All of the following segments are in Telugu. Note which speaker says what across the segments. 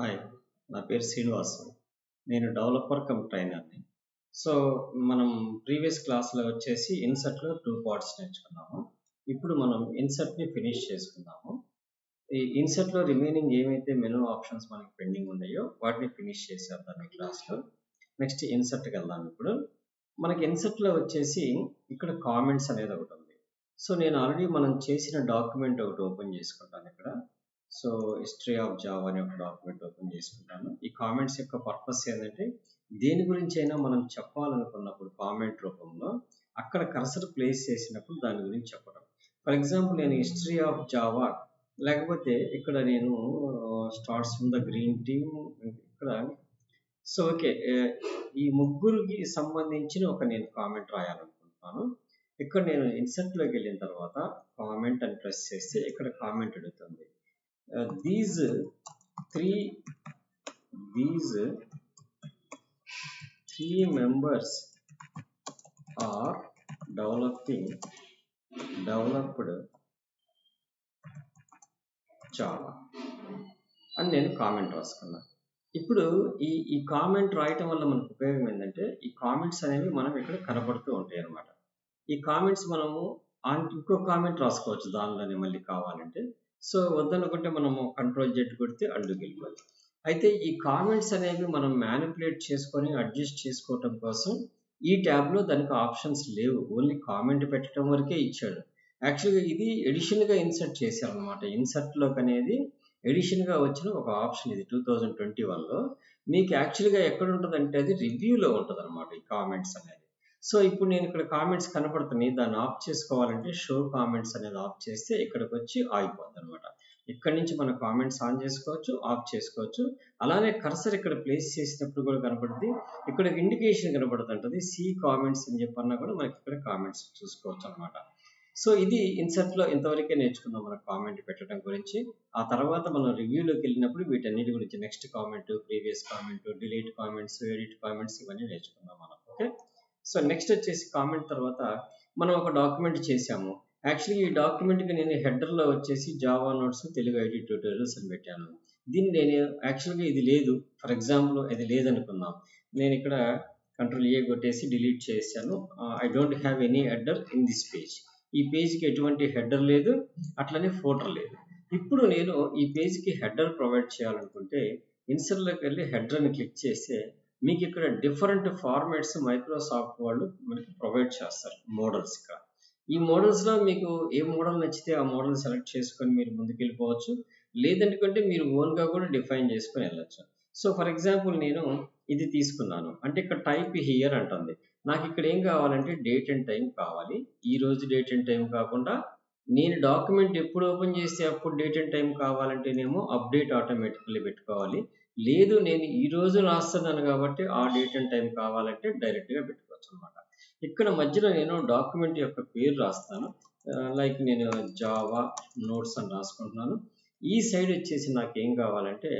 Speaker 1: హాయ్ నా పేరు శ్రీనివాసు. నేను డెవలపర్ కమ్ ట్రైనర్ని సో మనం ప్రీవియస్ క్లాస్లో వచ్చేసి ఇన్సర్ట్లో టూ పార్ట్స్ నేర్చుకున్నాము. ఇప్పుడు మనం ఇన్సర్ట్ని ఫినిష్ చేసుకున్నాము ఈ ఇన్సర్ట్లో రిమైనింగ్ ఏమైతే మెనూ ఆప్షన్స్ మనకి పెండింగ్ ఉన్నాయో వాటిని ఫినిష్ చేసేద్దాం ఈ క్లాస్లో. నెక్స్ట్ ఇన్సర్ట్కి వెళ్దాం ఇప్పుడు. మనకి ఇన్సర్ట్లో వచ్చేసి ఇక్కడ కామెంట్స్ అనేది ఒకటి ఉంది. సో నేను ఆల్రెడీ మనం చేసిన డాక్యుమెంట్ ఒకటి ఓపెన్ చేసుకుంటాను ఇక్కడ. సో హిస్టరీ ఆఫ్ జావా అనే ఒక డాక్యుమెంట్ ఓపెన్ చేసుకుంటాను. ఈ కామెంట్స్ యొక్క పర్పస్ ఏంటంటే దేని గురించి అయినా మనం చెప్పాలనుకున్నప్పుడు కామెంట్ రూపంలో అక్కడ కర్సర్ ప్లేస్ చేసినప్పుడు దాని గురించి చెప్పడం ఫర్ ఎగ్జాంపుల్ నేను హిస్టరీ ఆఫ్ జావా లేకపోతే ఇక్కడ నేను starts from the green team ఇక్కడ. సో ఓకే ఈ ముగ్గురికి సంబంధించిన ఒక నేను కామెంట్ రాయాలనుకుంటున్నాను. ఇక్కడ నేను ఇన్సర్ట్లోకి వెళ్ళిన తర్వాత కామెంట్ అని ప్రెస్ చేస్తే ఇక్కడ కామెంట్ అడుగుతుంది these three these three members are developing developed చాలా అని నేను కామెంట్ రాసుకున్నా ఇప్పుడు ఈ ఈ కామెంట్ రాయటం వల్ల మనకు ఉపయోగం ఏంటంటే ఈ కామెంట్స్ అనేవి మనం ఇక్కడ కనబడుతూ ఉంటాయి అన్నమాట. ఈ కామెంట్స్ మనము ఇంకో కామెంట్ రాసుకోవచ్చు దానిలోనే మళ్ళీ కావాలంటే. సో వద్దనుకుంటే మనము కంట్రోల్ జెట్ కొడితే అడ్డుకి వెళ్ళిపోవాలి అయితే ఈ కామెంట్స్ అనేవి మనం మ్యానిపులేట్ చేసుకొని అడ్జస్ట్ చేసుకోవటం కోసం ఈ ట్యాబ్లో దానికి ఆప్షన్స్ లేవు. ఓన్లీ కామెంట్ పెట్టడం వరకే ఇచ్చాడు. యాక్చువల్గా ఇది ఎడిషన్గా ఇన్సర్ట్ చేశారనమాట ఇన్సర్ట్లోకి అనేది ఎడిషన్గా వచ్చిన ఒక ఆప్షన్ ఇది టూ థౌజండ్ ట్వంటీ వన్లో మీకు యాక్చువల్గా ఎక్కడ ఉంటుంది అంటే అది రివ్యూలో ఉంటుంది అనమాట ఈ కామెంట్స్ అనేది. సో ఇప్పుడు నేను ఇక్కడ కామెంట్స్ కనపడుతున్నాయి. దాన్ని ఆఫ్ చేసుకోవాలంటే షో కామెంట్స్ అనేది ఆఫ్ చేస్తే ఇక్కడికి వచ్చి ఆగిపోద్ది అనమాట ఇక్కడ నుంచి మన కామెంట్స్ ఆన్ చేసుకోవచ్చు ఆఫ్ చేసుకోవచ్చు. అలానే కర్సర్ ఇక్కడ ప్లేస్ చేసినప్పుడు కూడా కనపడుతుంది ఇక్కడ ఇండికేషన్ కనపడుతుంటుంది. సి కామెంట్స్ అని చెప్పన్నా కూడా మనకి ఇక్కడ కామెంట్స్ చూసుకోవచ్చు అనమాట సో ఇది ఇన్సర్ట్లో ఇంతవరకే నేర్చుకుందాం మన కామెంట్ పెట్టడం గురించి. ఆ తర్వాత మనం రివ్యూలోకి వెళ్ళినప్పుడు వీటన్నిటి గురించి next comment previous comment delete comments edit comments ఇవన్నీ నేర్చుకుందాం మనం. ఓకే సో నెక్స్ట్ వచ్చేసి కామెంట్ తర్వాత మనం ఒక డాక్యుమెంట్ చేసాము యాక్చువల్లీ ఈ డాక్యుమెంట్కి నేను హెడర్లో వచ్చేసి Java notes Telugu IT tutorials అని పెట్టాను. దీన్ని నేను యాక్చువల్గా ఇది లేదు. ఫర్ ఎగ్జాంపుల్ ఇది లేదనుకుందాం నేను ఇక్కడ కంట్రోల్ ఏ కొట్టేసి డిలీట్ చేశాను. I don't have any header in this page ఈ పేజ్కి ఎటువంటి హెడర్ లేదు. అట్లనే ఫోటర్ లేదు. ఇప్పుడు నేను ఈ పేజ్కి హెడర్ ప్రొవైడ్ చేయాలనుకుంటే ఇన్సర్లోకి వెళ్ళి హెడర్ని క్లిక్ చేస్తే మీకు ఇక్కడ డిఫరెంట్ ఫార్మాట్స్ మైక్రోసాఫ్ట్ వాళ్ళు మనకి ప్రొవైడ్ చేస్తారు మోడల్స్ ఇక్కడ ఈ మోడల్స్లో మీకు ఏ మోడల్ నచ్చితే ఆ మోడల్ సెలెక్ట్ చేసుకొని మీరు ముందుకు వెళ్ళిపోవచ్చు లేదంటే మీరు ఓన్గా కూడా డిఫైన్ చేసుకొని వెళ్ళచ్చు. సో ఫర్ ఎగ్జాంపుల్ నేను ఇది తీసుకున్నాను. అంటే ఇక్కడ టైప్ హియర్ అంటుంది. నాకు ఇక్కడ ఏం కావాలంటే డేట్ అండ్ టైం కావాలి. ఈ రోజు డేట్ అండ్ టైం కాకుండా నేను డాక్యుమెంట్ ఎప్పుడు ఓపెన్ చేస్తే అప్పుడు డేట్ అండ్ టైం కావాలంటేనేమో అప్డేట్ ఆటోమేటిక్లీ పెట్టుకోవాలి. లేదు నేను ఈ రోజు రాస్తున్నాను కాబట్టి ఆ డేట్ అండ్ టైం కావాలంటే డైరెక్ట్గా పెట్టుకోవచ్చు అనమాట ఇక్కడ మధ్యలో నేను డాక్యుమెంట్ యొక్క పేరు రాస్తాను. లైక్ నేను జావా నోట్స్ అని రాసుకుంటున్నాను. ఈ సైడ్ వచ్చేసి నాకు ఏం కావాలంటే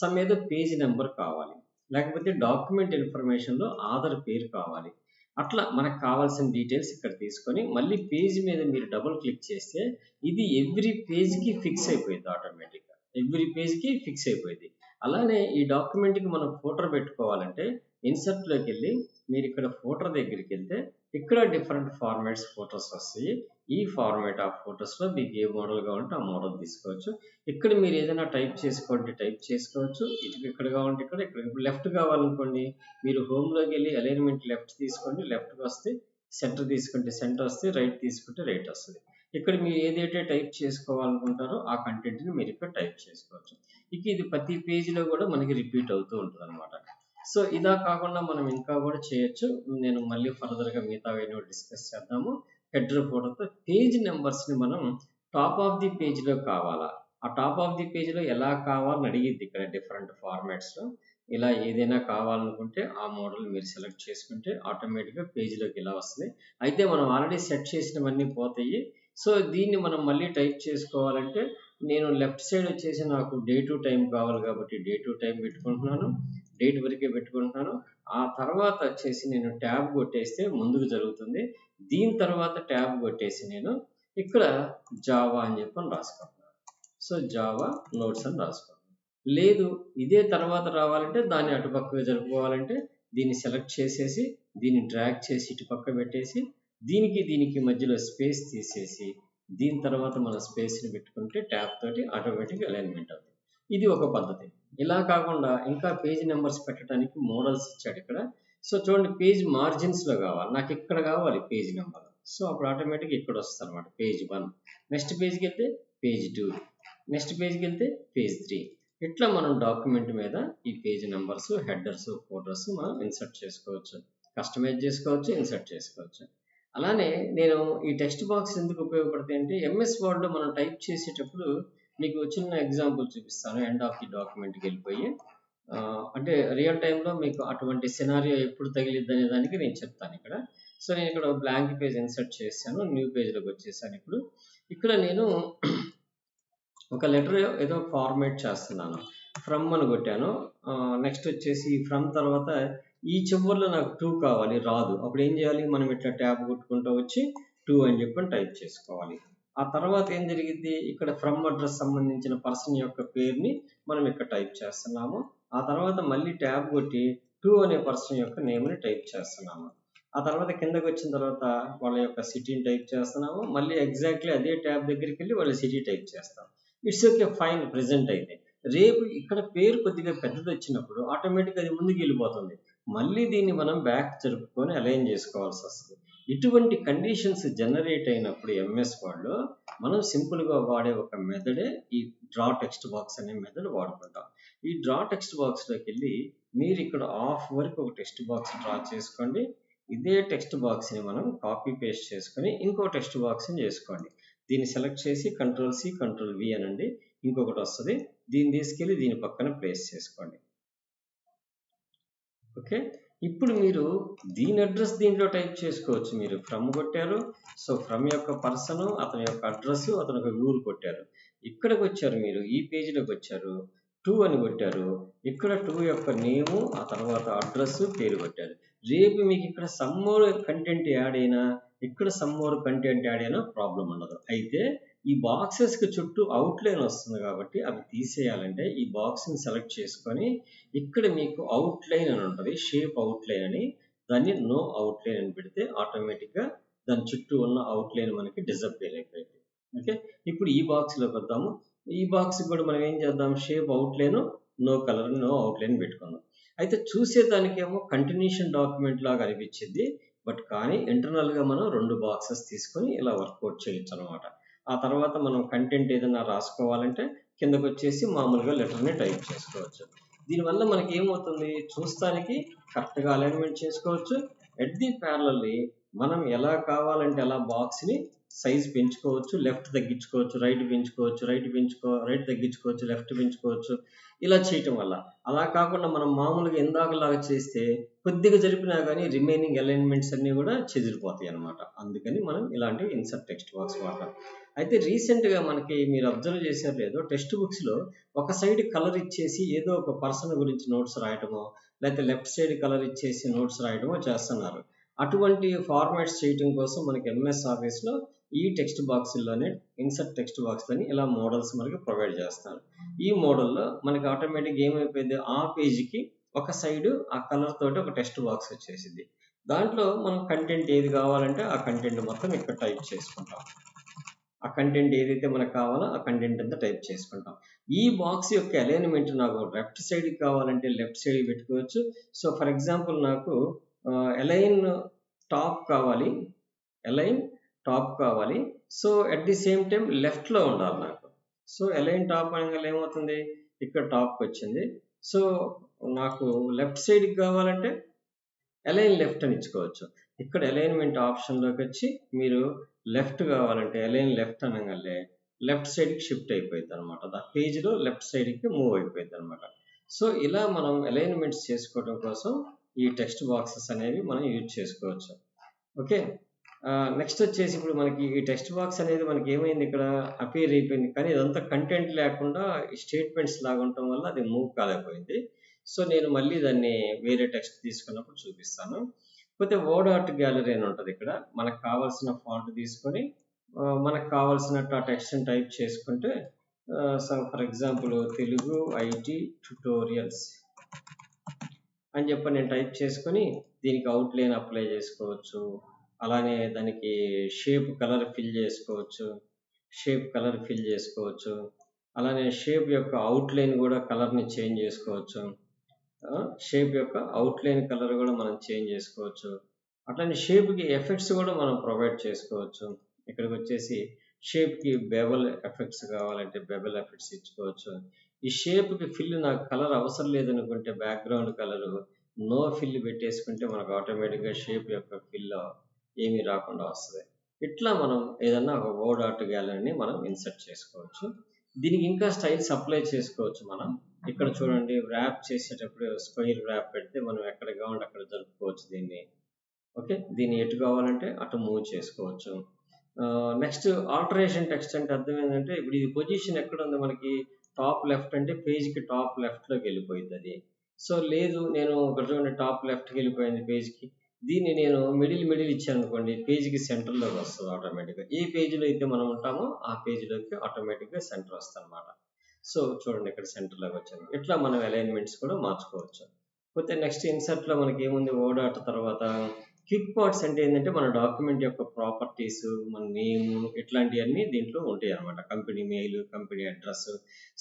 Speaker 1: సమ్ ఏదో పేజీ నెంబర్ కావాలి. లేకపోతే డాక్యుమెంట్ ఇన్ఫర్మేషన్లో ఆధార్ పేరు కావాలి. అట్లా మనకు కావాల్సిన డీటెయిల్స్ ఇక్కడ తీసుకొని మళ్ళీ పేజ్ మీద మీరు డబుల్ క్లిక్ చేస్తే ఇది ఎవ్రీ పేజ్కి ఫిక్స్ అయిపోయింది ఆటోమేటిక్గా ఎవ్రీ పేజ్కి ఫిక్స్ అయిపోయింది. అలానే ఈ డాక్యుమెంట్కి మనం ఫోటో పెట్టుకోవాలంటే ఇన్సర్ట్లోకి వెళ్ళి మీరు ఇక్కడ ఫోటో దగ్గరికి వెళ్తే ఇక్కడ డిఫరెంట్ ఫార్మాట్స్ ఫోటోస్ వస్తాయి. ఈ ఫార్మాట్ ఆఫ్ ఫోటోస్లో మీకు ఏ మోడల్ కావాలంటే ఆ మోడల్ తీసుకోవచ్చు. ఇక్కడ మీరు ఏదైనా టైప్ చేసుకోండి టైప్ చేసుకోవచ్చు. ఇటు ఇక్కడ కావాలంటే ఇక్కడ ఇక్కడ లెఫ్ట్ కావాలనుకోండి మీరు హోమ్లోకి వెళ్ళి అలైన్మెంట్ లెఫ్ట్ తీసుకోండి లెఫ్ట్కి వస్తే సెంటర్ తీసుకుంటే సెంటర్ వస్తే రైట్ తీసుకుంటే రైట్ వస్తుంది. ఇక్కడ మీరు ఏదైతే టైప్ చేసుకోవాలనుకుంటారో ఆ కంటెంట్ని మీరు ఇక్కడ టైప్ చేసుకోవచ్చు. ఇక ఇది ప్రతి పేజీలో కూడా మనకి రిపీట్ అవుతూ ఉంటుంది అనమాట సో ఇదా కాకుండా మనం ఇంకా కూడా చేయొచ్చు. నేను మళ్ళీ ఫర్దర్గా మిగతా డిస్కస్ చేద్దాము. హెడర్ ఫోటోతో పేజ్ నెంబర్స్ని మనం టాప్ ఆఫ్ ది పేజ్లో కావాలా? ఆ టాప్ ఆఫ్ ది పేజ్లో ఎలా కావాలని అడిగింది ఇక్కడ డిఫరెంట్ ఫార్మాట్స్లో ఇలా ఏదైనా కావాలనుకుంటే ఆ మోడల్ మీరు సెలెక్ట్ చేసుకుంటే ఆటోమేటిక్గా పేజీలోకి ఇలా వస్తుంది. అయితే మనం ఆల్రెడీ సెట్ చేసినవన్నీ పోతాయి. సో దీన్ని మనం మళ్ళీ టైప్ చేసుకోవాలంటే నేను లెఫ్ట్ సైడ్ వచ్చేసి నాకు డే టు టైం కావాలి కాబట్టి డే టు టైం పెట్టుకుంటున్నాను డేట్ వరకే పెట్టుకుంటున్నాను. ఆ తర్వాత వచ్చేసి నేను ట్యాబ్ కొట్టేస్తే ముందుకు జరుగుతుంది. దీని తర్వాత ట్యాబ్ కొట్టేసి నేను ఇక్కడ జావా అని చెప్పని రాసుకుంటున్నాను. సో జావా నోట్స్ అని రాసుకుంటున్నాను. లేదు ఇదే తర్వాత రావాలంటే దాన్ని అటుపక్కగా జరుపుకోవాలంటే దీన్ని సెలెక్ట్ చేసేసి దీన్ని డ్రాగ్ చేసి ఇటు పక్క పెట్టేసి దీనికి దీనికి మధ్యలో స్పేస్ తీసేసి దీని తర్వాత మన స్పేస్ని పెట్టుకుంటే ట్యాబ్ తోటి ఆటోమేటిక్ అలైన్మెంట్ అవుతుంది. ఇది ఒక పద్ధతి. ఇలా కాకుండా ఇంకా పేజ్ నెంబర్స్ పెట్టడానికి మోడల్స్ ఇచ్చాడు ఇక్కడ. సో చూడండి పేజ్ మార్జిన్స్లో కావాలి. నాకు ఇక్కడ కావాలి పేజ్ నెంబర్. సో అప్పుడు ఆటోమేటిక్ ఇక్కడ వస్తుంది అనమాట పేజ్ వన్. నెక్స్ట్ పేజ్కి వెళ్తే పేజ్ టూ. నెక్స్ట్ పేజ్కి వెళ్తే పేజ్ త్రీ. ఇట్లా మనం డాక్యుమెంట్ మీద ఈ పేజ్ నెంబర్స్ హెడర్స్ ఫోటోస్ మనం ఇన్సర్ట్ చేసుకోవచ్చు. కస్టమైజ్ చేసుకోవచ్చు ఇన్సర్ట్ చేసుకోవచ్చు. అలానే నేను ఈ టెక్స్ట్ బాక్స్ ఎందుకు ఉపయోగపడతాయి అంటే ఎంఎస్ వర్డ్లో మనం టైప్ చేసేటప్పుడు మీకు చిన్న ఎగ్జాంపుల్ చూపిస్తాను ఎండ్ ఆఫ్ ది డాక్యుమెంట్కి వెళ్ళిపోయి. అంటే రియల్ టైంలో మీకు అటువంటి సినారియో ఎప్పుడు తగిలిద్ది అనే దానికి నేను చెప్తాను ఇక్కడ. సో నేను ఇక్కడ బ్లాంక్ పేజ్ ఇన్సర్ట్ చేశాను న్యూ పేజ్లోకి వచ్చేసాను ఇప్పుడు. ఇక్కడ నేను ఒక లెటర్ ఏదో ఫార్మేట్ చేస్తున్నాను. ఫ్రమ్ అని కొట్టాను. నెక్స్ట్ వచ్చేసి ఫ్రమ్ తర్వాత ఈ చివరిలో నాకు టూ కావాలి రాదు. అప్పుడు ఏం చేయాలి? మనం ఇట్లా ట్యాబ్ కొట్టుకుంటూ వచ్చి టూ అని చెప్పి టైప్ చేసుకోవాలి. ఆ తర్వాత ఏం జరిగింది ఇక్కడ ఫ్రమ్ అడ్రస్ సంబంధించిన పర్సన్ యొక్క పేరుని మనం ఇక్కడ టైప్ చేస్తున్నాము. ఆ తర్వాత మళ్ళీ ట్యాబ్ కొట్టి టూ అనే పర్సన్ యొక్క నేమ్ని టైప్ చేస్తున్నాము. ఆ తర్వాత కిందకి వచ్చిన తర్వాత వాళ్ళ యొక్క సిటీని టైప్ చేస్తున్నాము. మళ్ళీ ఎగ్జాక్ట్లీ అదే ట్యాబ్ దగ్గరికి వెళ్ళి వాళ్ళ సిటీ టైప్ చేస్తాం ఇట్స్ ఓకే ఫైన్ ప్రెజెంట్ అయితే. రేపు ఇక్కడ పేరు కొద్దిగా పెద్దది వచ్చినప్పుడు ఆటోమేటిక్ అది ముందుకు వెళ్ళిపోతుంది. మళ్ళీ దీన్ని మనం బ్యాక్ జరుపుకొని అలైన్ చేసుకోవాల్సి వస్తుంది. ఇటువంటి కండిషన్స్ జనరేట్ అయినప్పుడు ఎంఎస్ వాళ్ళు మనం సింపుల్గా వాడే ఒక మెథడే ఈ డ్రా టెక్స్ట్ బాక్స్ అనే మెథడ్ వాడుకుంటాం. ఈ డ్రా టెక్స్ట్ బాక్స్లోకి వెళ్ళి మీరు ఇక్కడ ఆఫ్ వరకు ఒక టెక్స్ట్ బాక్స్ డ్రా చేసుకోండి. ఇదే టెక్స్ట్ బాక్స్ని మనం కాపీ పేస్ట్ చేసుకొని ఇంకో టెక్స్ట్ బాక్స్ని చేసుకోండి. దీన్ని సెలెక్ట్ చేసి కంట్రోల్ సి కంట్రోల్ వి అనండి. ఇంకొకటి వస్తుంది. దీన్ని తీసుకెళ్ళి దీని పక్కన ప్లేస్ చేసుకోండి. ఓకే? ఇప్పుడు మీరు దీని అడ్రస్ దీంట్లో టైప్ చేసుకోవచ్చు. మీరు ఫ్రమ్ కొట్టారు. సో ఫ్రమ్ యొక్క పర్సన్ అతని యొక్క అడ్రస్ అతని యొక్క ఊరు కొట్టారు. ఇక్కడికి వచ్చారు మీరు. ఈ పేజీలోకి వచ్చారు. టూ అని కొట్టారు. ఇక్కడ టూ యొక్క నేము ఆ తర్వాత అడ్రస్ పేరు కొట్టారు. రేపు మీకు ఇక్కడ సమ్మోర్ కంటెంట్ యాడ్ అయినా ఇక్కడ సమ్మోర్ కంటెంట్ యాడ్ అయినా ప్రాబ్లం ఉండదు. అయితే ఈ బాక్సెస్కి చుట్టూ అవుట్లైన్ వస్తుంది కాబట్టి అవి తీసేయాలంటే ఈ బాక్స్ని సెలెక్ట్ చేసుకొని ఇక్కడ మీకు అవుట్లైన్ అని ఉంటుంది షేప్ అవుట్లైన్ అని. దాన్ని నో అవుట్లైన్ అని పెడితే ఆటోమేటిక్గా దాని చుట్టూ ఉన్న అవుట్లైన్ మనకి డిజపేర్ అయిపోయింది. ఓకే ఇప్పుడు ఈ బాక్స్లోకి వద్దాము. ఈ బాక్స్ కూడా మనం ఏం చేద్దాం? Shape outline no colour no outline పెట్టుకుందాం. అయితే చూసేదానికేమో కంటిన్యూషన్ డాక్యుమెంట్ లాగా అనిపించింది బట్ కానీ ఇంటర్నల్గా మనం రెండు బాక్సెస్ తీసుకొని ఇలా వర్కౌట్ చేయొచ్చు అనమాట ఆ తర్వాత మనం కంటెంట్ ఏదైనా రాసుకోవాలంటే కిందకు వచ్చేసి మామూలుగా లెటర్ని టైప్ చేసుకోవచ్చు. దీనివల్ల మనకి ఏమవుతుంది చూస్తానికి కరెక్ట్గా అలైన్మెంట్ చేసుకోవచ్చు. ఎట్ ది ప్యారలల్లీ మనం ఎలా కావాలంటే అలా బాక్స్ని సైజ్ పెంచుకోవచ్చు లెఫ్ట్ తగ్గించుకోవచ్చు రైట్ పెంచుకోవచ్చు రైట్ పెంచుకో రైట్ తగ్గించుకోవచ్చు లెఫ్ట్ పెంచుకోవచ్చు ఇలా చేయటం వల్ల. అలా కాకుండా మనం మామూలుగా ఇందాకలాగా చేస్తే కొద్దిగా జరిపినా కానీ రిమైనింగ్ అలైన్మెంట్స్ అన్నీ కూడా చెదిరిపోతాయి అనమాట అందుకని మనం ఇలాంటి ఇన్సర్ట్ టెక్స్ట్ బాక్స్ వాడతాం. అయితే రీసెంట్గా మనకి మీరు అబ్జర్వ్ చేశారు లేదో టెక్స్ట్ బుక్స్లో ఒక సైడ్ కలర్ ఇచ్చేసి ఏదో ఒక పర్సన్ గురించి నోట్స్ రాయటమో లేకపోతే లెఫ్ట్ సైడ్ కలర్ ఇచ్చేసి నోట్స్ రాయటమో చేస్తున్నారు. అటువంటి ఫార్మాట్స్ చేయటం కోసం మనకి ఎంఎస్ ఆఫీస్లో ఈ టెక్స్ట్ బాక్స్లోనే ఇన్సర్ట్ టెక్స్ట్ బాక్స్ అని ఇలా మోడల్స్ మనకి ప్రొవైడ్ చేస్తారు. ఈ మోడల్లో మనకి ఆటోమేటిక్ ఏమైపోయింది? ఆ పేజీకి ఒక సైడ్ ఆ కలర్ తోటి ఒక టెక్స్ట్ బాక్స్ వచ్చేసింది. దాంట్లో మనం కంటెంట్ ఏది కావాలంటే ఆ కంటెంట్ మొత్తం ఇక్కడ టైప్ చేసుకుంటాం. ఆ కంటెంట్ ఏదైతే మనకు కావాలో ఆ కంటెంట్ అంతా టైప్ చేసుకుంటాం. ఈ బాక్స్ యొక్క అలైన్మెంట్ నాకు లెఫ్ట్ సైడ్ కావాలంటే లెఫ్ట్ సైడ్ పెట్టుకోవచ్చు. సో ఫర్ ఎగ్జాంపుల్ నాకు అలైన్ టాప్ కావాలి. అలైన్ టాప్ కావాలి. So at the same time లెఫ్ట్లో ఉండాలి నాకు. సో ఎలైన్ టాప్ అనగా ఏమవుతుంది? ఇక్కడ టాప్కి వచ్చింది. సో నాకు లెఫ్ట్ సైడ్కి కావాలంటే అలైన్ లెఫ్ట్ అని ఇచ్చుకోవచ్చు. ఇక్కడ అలైన్మెంట్ ఆప్షన్లోకి వచ్చి మీరు లెఫ్ట్ కావాలంటే అలైన్ లెఫ్ట్ అనగానే లెఫ్ట్ సైడ్కి షిఫ్ట్ అయిపోయింది అనమాట ఆ పేజ్లో లెఫ్ట్ సైడ్కి మూవ్ అయిపోయింది అనమాట సో ఇలా మనం అలైన్మెంట్స్ చేసుకోవడం కోసం ఈ టెక్స్ట్ బాక్సెస్ అనేవి మనం యూజ్ చేసుకోవచ్చు. ఓకే నెక్స్ట్ వచ్చేసి ఇప్పుడు మనకి ఈ టెక్స్ట్ బాక్స్ అనేది మనకి ఏమైంది ఇక్కడ? అపీర్ అయిపోయింది. కానీ ఇదంతా కంటెంట్ లేకుండా స్టేట్మెంట్స్ లాగా ఉండటం వల్ల అది మూవ్ కాలేకపోయింది. సో నేను మళ్ళీ దాన్ని వేరే టెక్స్ట్ తీసుకున్నప్పుడు చూపిస్తాను. పోతే వర్డ్ ఆర్ట్ గ్యాలరీ అని ఉంటుంది ఇక్కడ. మనకు కావాల్సిన ఫాంట్ తీసుకొని మనకు కావాల్సినట్టు ఆ టెక్స్ట్ని టైప్ చేసుకుంటే so for example Telugu IT tutorials అని చెప్పి నేను టైప్ చేసుకొని దీనికి అవుట్లైన్ అప్లై చేసుకోవచ్చు. అలానే దానికి షేప్ కలర్ ఫిల్ చేసుకోవచ్చు షేప్ కలర్ ఫిల్ చేసుకోవచ్చు అలానే షేప్ యొక్క అవుట్లైన్ కూడా కలర్ని చేంజ్ చేసుకోవచ్చు. షేప్ యొక్క అవుట్లైన్ కలర్ కూడా మనం చేంజ్ చేసుకోవచ్చు. అట్లానే షేప్కి ఎఫెక్ట్స్ కూడా మనం ప్రొవైడ్ చేసుకోవచ్చు. ఇక్కడికి వచ్చేసి షేప్కి బెబల్ ఎఫెక్ట్స్ కావాలంటే బెబల్ ఎఫెక్ట్స్ ఇచ్చుకోవచ్చు. ఈ షేప్కి ఫిల్ నాకు కలర్ అవసరం లేదనుకుంటే బ్యాక్గ్రౌండ్ కలర్ నో ఫిల్ పెట్టేసుకుంటే మనకు ఆటోమేటిక్గా షేప్ యొక్క ఫిల్ ఏమీ రాకుండా వస్తుంది. ఇట్లా మనం ఏదన్నా ఒక వర్డ్ ఆర్ట్ గ్యాలరీని మనం ఇన్సర్ట్ చేసుకోవచ్చు. దీనికి ఇంకా స్టైల్స్ అప్లై చేసుకోవచ్చు మనం. ఇక్కడ చూడండి ర్యాప్ చేసేటప్పుడు స్క్వైర్ ర్యాప్ పెడితే మనం ఎక్కడ కావాలంటే అక్కడ జరుపుకోవచ్చు దీన్ని. ఓకే? దీన్ని ఎటు కావాలంటే అటు మూవ్ చేసుకోవచ్చు. నెక్స్ట్ ఆల్టరేషన్ టెక్స్ట్ అంటే అర్థం ఏంటంటే ఇప్పుడు ఇది పొజిషన్ ఎక్కడ ఉంది మనకి? టాప్ లెఫ్ట్ అంటే పేజ్కి టాప్ లెఫ్ట్లోకి వెళ్ళిపోయింది అది. సో లేదు నేను ఇక్కడ చూడండి టాప్ లెఫ్ట్కి వెళ్ళిపోయింది పేజ్కి దీన్ని నేను మిడిల్ మిడిల్ ఇచ్చాను అనుకోండి పేజీకి సెంటర్లోకి వస్తుంది ఆటోమేటిక్గా. ఏ పేజీలో అయితే మనం ఉంటామో ఆ పేజీలోకి ఆటోమేటిక్గా సెంటర్ వస్తుంది అనమాట సో చూడండి ఇక్కడ సెంటర్లోకి వచ్చింది ఇట్లా మనం అలైన్మెంట్స్ కూడా మార్చుకోవచ్చు. పోతే నెక్స్ట్ ఇన్సర్ట్లో మనకి ఏముంది? ఓడాట తర్వాత క్విక్ పార్ట్స్ అంటే ఏంటంటే మన డాక్యుమెంట్ యొక్క ప్రాపర్టీస్ మన నేమ్ ఇట్లాంటివన్నీ దీంట్లో ఉంటాయి అనమాట company mail company address.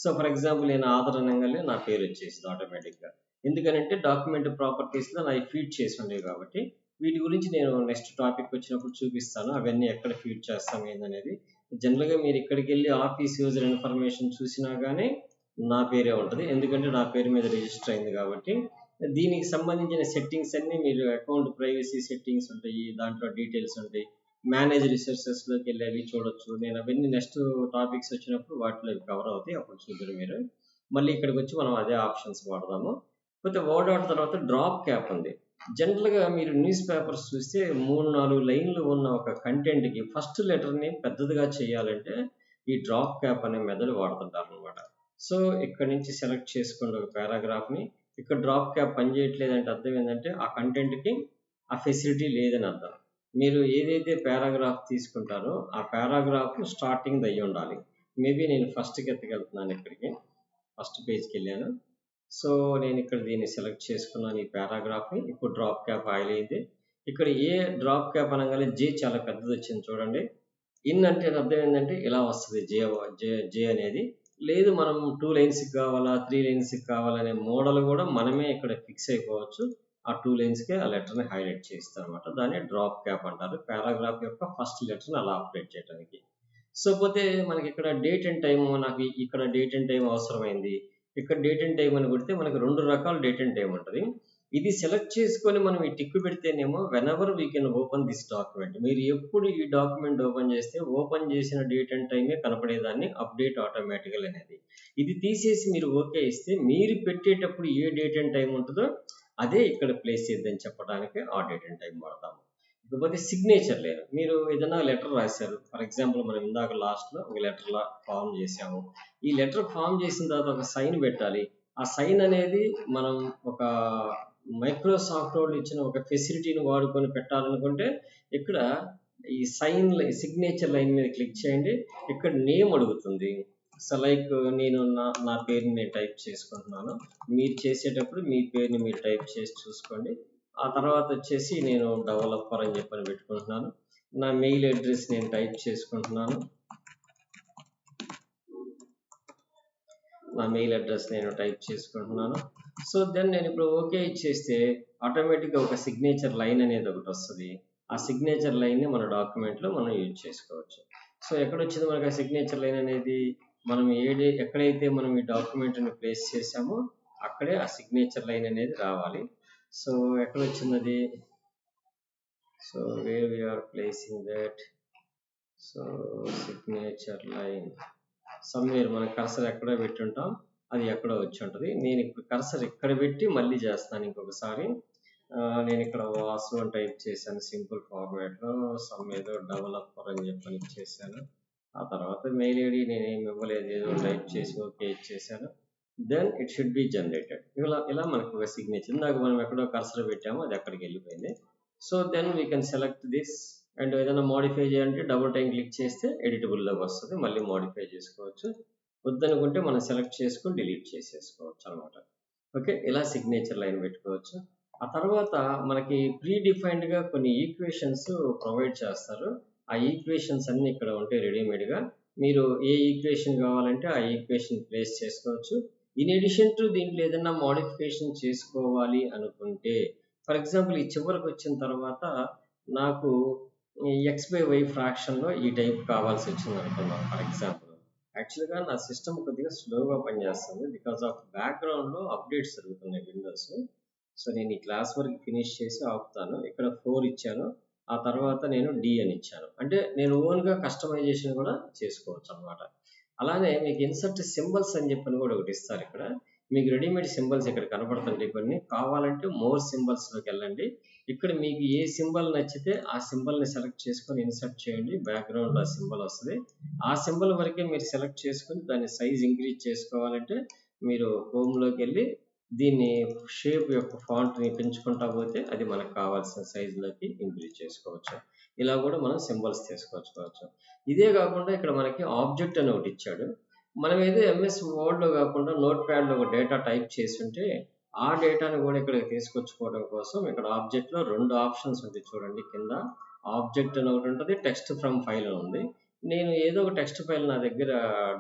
Speaker 1: So for example నేను ఆధార్ అనగానే నా పేరు వచ్చేసింది ఆటోమేటిక్గా. ఎందుకనంటే డాక్యుమెంట్ ప్రాపర్టీస్లో నా ఫీడ్ చేసి ఉండేవి కాబట్టి వీటి గురించి నేను నెక్స్ట్ టాపిక్ వచ్చినప్పుడు చూపిస్తాను. అవన్నీ ఎక్కడ ఫీడ్ చేస్తాం ఏందనేది. జనరల్గా మీరు ఇక్కడికి వెళ్ళి ఆఫీస్ యూజర్ ఇన్ఫర్మేషన్ చూసినా కానీ నా పేరే ఉంటుంది. ఎందుకంటే నా పేరు మీద రిజిస్టర్ అయింది కాబట్టి దీనికి సంబంధించిన సెట్టింగ్స్ అన్ని మీరు అకౌంట్ ప్రైవసీ సెట్టింగ్స్ ఉంటాయి దాంట్లో డీటెయిల్స్ ఉంటాయి. మేనేజ్ రిసోర్సెస్లోకి వెళ్ళి అవి చూడొచ్చు. నేను అవన్నీ నెక్స్ట్ టాపిక్స్ వచ్చినప్పుడు వాటిలో కవర్ అవుతాయి. అప్పుడు చూద్దరు మీరు. మళ్ళీ ఇక్కడికి వచ్చి మనం అదే ఆప్షన్స్ వాడదాము. కాకపోతే వర్డ్ అవుట్ తర్వాత డ్రాప్ క్యాప్ ఉంది. జనరల్గా మీరు న్యూస్ పేపర్స్ చూస్తే మూడు నాలుగు లైన్లు ఉన్న ఒక కంటెంట్కి ఫస్ట్ లెటర్ని పెద్దదిగా చేయాలంటే ఈ డ్రాప్ క్యాప్ అనే మెథడ్ వాడుతుంటారు అనమాట సో ఇక్కడ నుంచి సెలెక్ట్ చేసుకోండి ఒక పారాగ్రాఫ్ని ఇక్కడ డ్రాప్ క్యాప్ పనిచేయట్లేదంటే అర్థం ఏంటంటే ఆ కంటెంట్కి ఆ ఫెసిలిటీ లేదని అర్థం. మీరు ఏదైతే పారాగ్రాఫ్ తీసుకుంటారో ఆ పారాగ్రాఫ్ స్టార్టింగ్ అయ్యి ఉండాలి. మేబీ నేను ఫస్ట్కి ఎత్తుకెళ్తున్నాను ఇక్కడికి. ఫస్ట్ పేజ్కి వెళ్ళాను. సో నేను ఇక్కడ దీన్ని సెలెక్ట్ చేసుకున్నాను ఈ పారాగ్రాఫ్ని ఇప్పుడు డ్రాప్ క్యాప్ ఆయిల్ అయింది. ఇక్కడ ఏ డ్రాప్ క్యాప్ అనగానే జే చాలా పెద్దది వచ్చింది చూడండి. ఇన్ అంటే అర్థం ఏంటంటే ఇలా వస్తుంది. జే జే జే అనేది లేదు మనం టూ లైన్స్కి కావాలా త్రీ లైన్స్కి కావాలనే మోడల్ కూడా మనమే ఇక్కడ ఫిక్స్ అయిపోవచ్చు. ఆ టూ లైన్స్కి ఆ లెటర్ని హైలైట్ చేస్తాం అనమాట దాన్ని డ్రాప్ క్యాప్ అంటారు. పారాగ్రాఫ్ యొక్క ఫస్ట్ లెటర్ని అలా అప్డేట్ చేయడానికి సో పోతే మనకి ఇక్కడ డేట్ అండ్ టైం నాకు ఇక్కడ డేట్ అండ్ టైం అవసరమైంది. ఇక్కడ డేట్ అండ్ టైం అని కొడితే మనకి రెండు రకాల డేట్ అండ్ టైం ఉంటుంది. ఇది సెలెక్ట్ చేసుకొని మనం ఈ tick పెడితేనేమో whenever we can open this document మీరు ఎప్పుడు ఈ డాక్యుమెంట్ ఓపెన్ చేస్తే ఓపెన్ చేసిన డేట్ అండ్ టైమే కనపడేదాన్ని అప్డేట్ ఆటోమేటికల్ అనేది. ఇది తీసేసి మీరు ఓకే ఇస్తే మీరు పెట్టేటప్పుడు ఏ డేట్ అండ్ టైం ఉంటుందో అదే ఇక్కడ ప్లేస్ చేద్దని చెప్పడానికి ఆ డేట్ అండ్ టైం వాడతాము. ఇకపోతే సిగ్నేచర్ లేరు మీరు ఏదైనా లెటర్ రాశారు. ఫర్ ఎగ్జాంపుల్ మనం ఇందాక లాస్ట్లో ఒక లెటర్ ఫామ్ చేసాము ఈ లెటర్ ఫామ్ చేసిన తర్వాత ఒక సైన్ పెట్టాలి. ఆ సైన్ అనేది మనం ఒక మైక్రోసాఫ్ట్ వాళ్ళు ఇచ్చిన ఒక ఫెసిలిటీని వాడుకొని పెట్టాలనుకుంటే ఇక్కడ ఈ సైన్ సిగ్నేచర్ లైన్ మీద క్లిక్ చేయండి. ఇక్కడ నేమ్ అడుగుతుంది. సో లైక్ నేను నా నా పేరుని నేను టైప్ చేసుకుంటున్నాను. మీరు చేసేటప్పుడు మీ పేరుని మీరు టైప్ చేసి చూసుకోండి. ఆ తర్వాత వచ్చేసి నేను డెవలపర్ అని చెప్పని పెట్టుకుంటున్నాను. నా మెయిల్ అడ్రస్ నేను టైప్ చేసుకుంటున్నాను. నా మెయిల్ అడ్రస్ నేను టైప్ చేసుకుంటున్నాను. సో దెన్ నేను ఇప్పుడు ఓకే ఇచ్చేస్తే ఆటోమేటిక్గా ఒక సిగ్నేచర్ లైన్ అనేది ఒకటి వస్తుంది. ఆ సిగ్నేచర్ లైన్ని మన డాక్యుమెంట్లో మనం యూజ్ చేసుకోవచ్చు. సో ఎక్కడ వచ్చింది మనకి ఆ సిగ్నేచర్ లైన్ అనేది? మనం ఏడే ఎక్కడైతే మనం ఈ డాక్యుమెంట్ని ప్లేస్ చేసామో అక్కడే ఆ సిగ్నేచర్ లైన్ అనేది రావాలి. సో ఎక్కడ వచ్చింది అది so where we are placing that so signature line. Somewhere మన కర్సర్ ఎక్కడో పెట్టుంటాం అది ఎక్కడో వచ్చి ఉంటుంది నేను ఇప్పుడు కర్సర్ ఇక్కడ పెట్టి మళ్ళీ చేస్తాను ఇంకొకసారి. నేను ఇక్కడ వాసు అని టైప్ చేశాను సింపుల్ ఫార్మాట్లో సమ్ ఏదో డెవలపర్ అని చెప్పని ఇచ్చేసాను ఆ తర్వాత మెయిల్ ఐడి నేను ఏమి ఇవ్వలేదు ఏదో టైప్ చేసి ఓకే ఇచ్చేసాను then it should be generated ఇలా ఇలా మనకు ఒక సిగ్నేచర్ ఇందాక మనం ఎక్కడో కర్సర్ పెట్టామో అది అక్కడికి వెళ్ళిపోయింది. So then we can select this and ఏదైనా మోడిఫై చేయాలంటే డబుల్ టైం క్లిక్ చేస్తే ఎడిటబుల్లోకి వస్తుంది. మళ్ళీ మోడిఫై చేసుకోవచ్చు. వద్దనుకుంటే మనం సెలెక్ట్ చేసుకొని డిలీట్ చేసేసుకోవచ్చు అనమాట ఓకే? ఇలా సిగ్నేచర్ లైన్ పెట్టుకోవచ్చు. ఆ తర్వాత మనకి ప్రీ డిఫైన్డ్గా కొన్ని ఈక్వేషన్స్ ప్రొవైడ్ చేస్తారు. ఆ ఈక్వేషన్స్ అన్నీ ఇక్కడ ఉంటాయి రెడీమేడ్గా మీరు ఏ ఈక్వేషన్ కావాలంటే ఆ ఈక్వేషన్ ప్లేస్ చేసుకోవచ్చు. ఇన్ ఎడిషన్ టు దీంట్లో ఏదైనా మోడిఫికేషన్ చేసుకోవాలి అనుకుంటే ఫర్ ఎగ్జాంపుల్ ఈ చివరికి వచ్చిన తర్వాత నాకు ఎక్స్ బై వై ఫ్రాక్షన్లో ఈ టైప్ కావాల్సి వచ్చింది అనుకున్నాం ఫర్ ఎగ్జాంపుల్ యాక్చువల్గా నా సిస్టమ్ కొద్దిగా స్లోగా పనిచేస్తుంది బికాస్ ఆఫ్ బ్యాక్గ్రౌండ్లో అప్డేట్స్ జరుగుతున్నాయి విండోస్ సో నేను ఈ క్లాస్ వరకు ఫినిష్ చేసి ఆపుతాను. ఇక్కడ ఫోర్ ఇచ్చాను. ఆ తర్వాత నేను డి అని ఇచ్చాను. అంటే నేను ఓన్గా కస్టమైజేషన్ కూడా చేసుకోవచ్చు అనమాట అలానే మీకు ఇన్సర్ట్ సింబల్స్ అని చెప్పని కూడా ఒకటి ఇస్తారు ఇక్కడ. మీకు రెడీమేడ్ సింబల్స్ ఇక్కడ కనపడుతుంటాయి కొన్ని. కావాలంటే మోర్ సింబల్స్లోకి వెళ్ళండి. ఇక్కడ మీకు ఏ సింబల్ నచ్చితే ఆ సింబల్ని సెలెక్ట్ చేసుకొని ఇన్సర్ట్ చేయండి. బ్యాక్గ్రౌండ్లో ఆ సింబల్ వస్తుంది. ఆ సింబల్ వరకే మీరు సెలెక్ట్ చేసుకొని దాని సైజ్ ఇంక్రీజ్ చేసుకోవాలంటే మీరు హోమ్లోకి వెళ్ళి దీన్ని షేప్ యొక్క ఫాంట్ని పెంచుకుంటా పోతే అది మనకు కావాల్సిన సైజులోకి ఇంక్రీజ్ చేసుకోవచ్చు. ఇలా కూడా మనం సింబల్స్ తీసుకొచ్చుకోవచ్చు ఇదే కాకుండా ఇక్కడ మనకి ఆబ్జెక్ట్ అని ఒకటి ఇచ్చాడు. మనం ఏదో ఎంఎస్ వర్డ్లో కాకుండా నోట్ ప్యాడ్లో ఒక డేటా టైప్ చేసి ఉంటే ఆ డేటాని కూడా ఇక్కడ తీసుకొచ్చుకోవడం కోసం ఇక్కడ ఆబ్జెక్ట్లో రెండు ఆప్షన్స్ ఉంటాయి చూడండి కింద. ఆబ్జెక్ట్ అని ఒకటి ఉంటుంది టెక్స్ట్ ఫ్రమ్ ఫైల్ అని ఉంది. నేను ఏదో ఒక టెక్స్ట్ ఫైల్ నా దగ్గర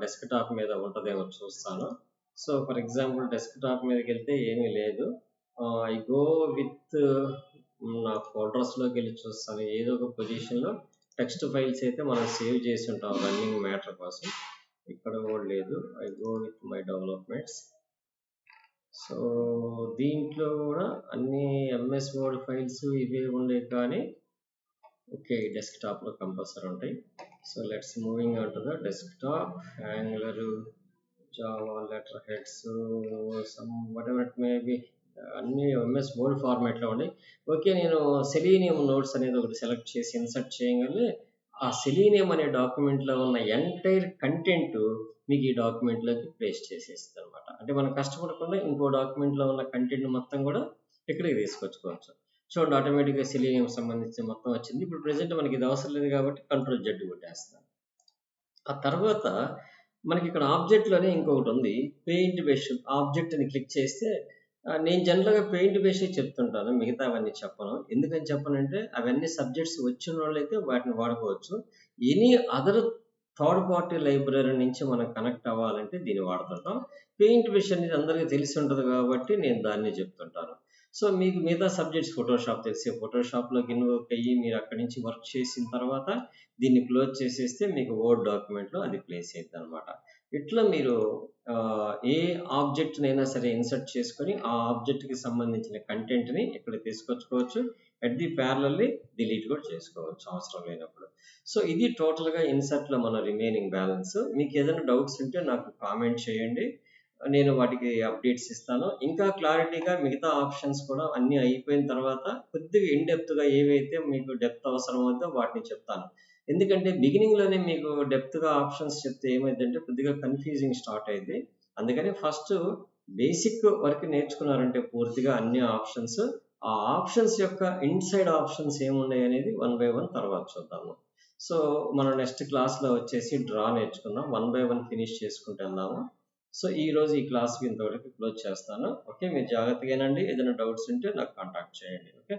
Speaker 1: డెస్క్ టాప్ మీద ఉంటుందేమో చూస్తాను. So for example desktop మీదకి వెళ్తే ఏమీ లేదు. ఐ గో విత్ నా ఫోల్డర్స్లోకి వెళ్ళి చూస్తాను. ఏదో ఒక పొజిషన్లో టెక్స్ట్ ఫైల్స్ అయితే మనం సేవ్ చేసి ఉంటాం రన్నింగ్ మ్యాటర్ కోసం. ఇక్కడ కూడా లేదు. I go with my developments. So దీంట్లో కూడా అన్ని ఎంఎస్ వర్డ్ ఫైల్స్ ఇవే ఉండే కానీ ఓకే డెస్క్టాప్లో కంపల్సరీ ఉంటాయి. So let's moving out the desktop Angular Java letter heads some what ever it may be అన్ని ఎంఎస్ వర్డ్ ఫార్మాట్లో ఉన్నాయి. ఓకే నేను సెలీనియం నోట్స్ అనేది ఒకటి సెలెక్ట్ చేసి ఇన్సర్ట్ చేయగలి ఆ సెలీనియం అనే డాక్యుమెంట్లో ఉన్న ఎంటైర్ కంటెంట్ మీకు ఈ డాక్యుమెంట్లోకి ప్లేస్ చేసేస్తుంది అనమాట అంటే మనం కష్టపడకుండా ఇంకో డాక్యుమెంట్లో ఉన్న కంటెంట్ మొత్తం కూడా ఇక్కడికి తీసుకొచ్చుకోవచ్చు. చూడండి ఆటోమేటిక్గా సెలీనియం సంబంధించి మొత్తం వచ్చింది. ఇప్పుడు ప్రజెంట్ మనకి ఇది అవసరం లేదు కాబట్టి కంట్రోల్ జడ్డు కొట్టేస్తాను ఆ తర్వాత మనకి ఇక్కడ ఆబ్జెక్ట్లోనే ఇంకొకటి ఉంది. పెయింట్ బేస్ ఆబ్జెక్ట్ అని క్లిక్ చేస్తే నేను జనరల్గా పెయింట్ బేసే చెప్తుంటాను మిగతా అవన్నీ చెప్పను. ఎందుకని చెప్పనంటే అవన్నీ సబ్జెక్ట్స్ వచ్చిన వాళ్ళైతే వాటిని వాడుకోవచ్చు. Any other third party library నుంచి మనం కనెక్ట్ అవ్వాలంటే దీన్ని వాడుతుంటాం. పెయింట్ బ్రష్ అనేది అందరికీ తెలిసి ఉంటుంది కాబట్టి నేను దాన్ని చెప్తుంటాను. సో మీకు మిగతా సబ్జెక్ట్స్ ఫోటోషాప్ తెలిసి ఫోటోషాప్లోకి ఇన్వోక్ అయ్యి మీరు అక్కడి నుంచి వర్క్ చేసిన తర్వాత దీన్ని క్లోజ్ చేసేస్తే మీకు వర్డ్ డాక్యుమెంట్లో అది ప్లేస్ అవుతుంది అనమాట ఇట్లా మీరు ఏ ఆబ్జెక్ట్నైనా సరే ఇన్సర్ట్ చేసుకొని ఆ ఆబ్జెక్ట్కి సంబంధించిన కంటెంట్ని ఇక్కడ తీసుకొచ్చుకోవచ్చు. అట్ ది ప్యారలల్లీ డిలీట్ కూడా చేసుకోవచ్చు అవసరం లేనప్పుడు. సో ఇది టోటల్గా ఇన్సర్ట్లో మన రిమైనింగ్ బ్యాలెన్స్. మీకు ఏదైనా డౌట్స్ ఉంటే నాకు కామెంట్ చేయండి. నేను వాటికి అప్డేట్స్ ఇస్తాను. ఇంకా క్లారిటీగా మిగతా ఆప్షన్స్ కూడా అన్నీ అయిపోయిన తర్వాత కొద్దిగా ఇన్ డెప్త్గా ఏవైతే మీకు డెప్త్ అవసరం అవుతుందో వాటిని చెప్తాను. ఎందుకంటే బిగినింగ్లోనే మీకు డెప్త్గా ఆప్షన్స్ చెప్తే ఏమైందంటే కొద్దిగా కన్ఫ్యూజింగ్ స్టార్ట్ అయింది. అందుకని ఫస్ట్ బేసిక్ వరకు నేర్చుకున్నారంటే పూర్తిగా అన్ని ఆప్షన్స్ ఆ ఆప్షన్స్ యొక్క ఇన్సైడ్ ఆప్షన్స్ ఏమున్నాయి అనేది వన్ బై వన్ తర్వాత చూద్దాము. సో మనం నెక్స్ట్ క్లాస్లో వచ్చేసి డ్రా నేర్చుకుందాం. వన్ బై వన్ ఫినిష్ చేసుకుంటున్నాము సో ఈ రోజు ఈ క్లాస్కి ఇంతవరకు క్లోజ్ చేస్తాను. ఓకే మీరు జాగ్రత్తగానండి. ఏదైనా డౌట్స్ ఉంటే నాకు కాంటాక్ట్ చేయండి. ఓకే?